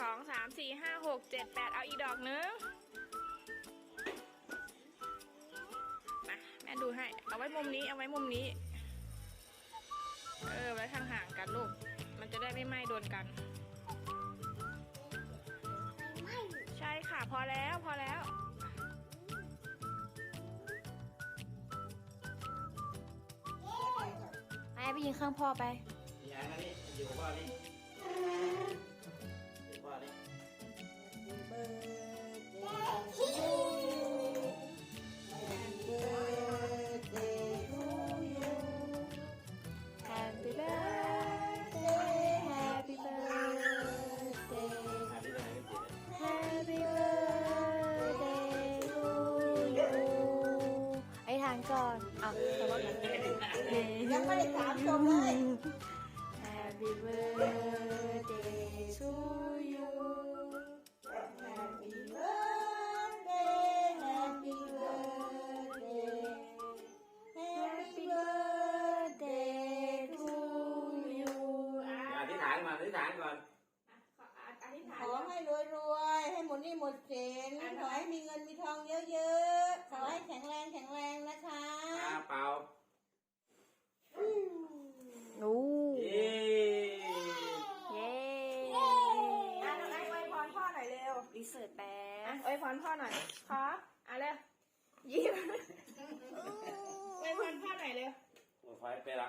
สองสามสี่ห้าหกเจ็ดแปดเอาอีกดอกนึงมาแม่ดูให้ เอาไว้มุมนี้เอาไว้มุมนี้ เออไว้ห่างๆกันลูก มันจะได้ไม่ไหม้โดนกันไม่ใช่ค่ะพอแล้วพอแล้วไปไปยิงข้างพ่อไปนี่ไอ้นั่นนี่อยู่กับพ่อนี่านก่อนอ่ะแต่ว่า ยังไม่ได้ถามจบเลย Happy birthday to you Happy birthday Happy birthday Happy birthday to you อธิษฐานมาอธิษฐานก่อน ขอให้รวยรวยๆให้หมดหนี้หมดสินขอให้มีเงินมีทอง ง เสิร์ชแป๊อะบไว้พรพ่อหน่อยขออะเร็วยิ้มไว้พรพ่อหน่อยเร็วโอ้ยไฟไปละ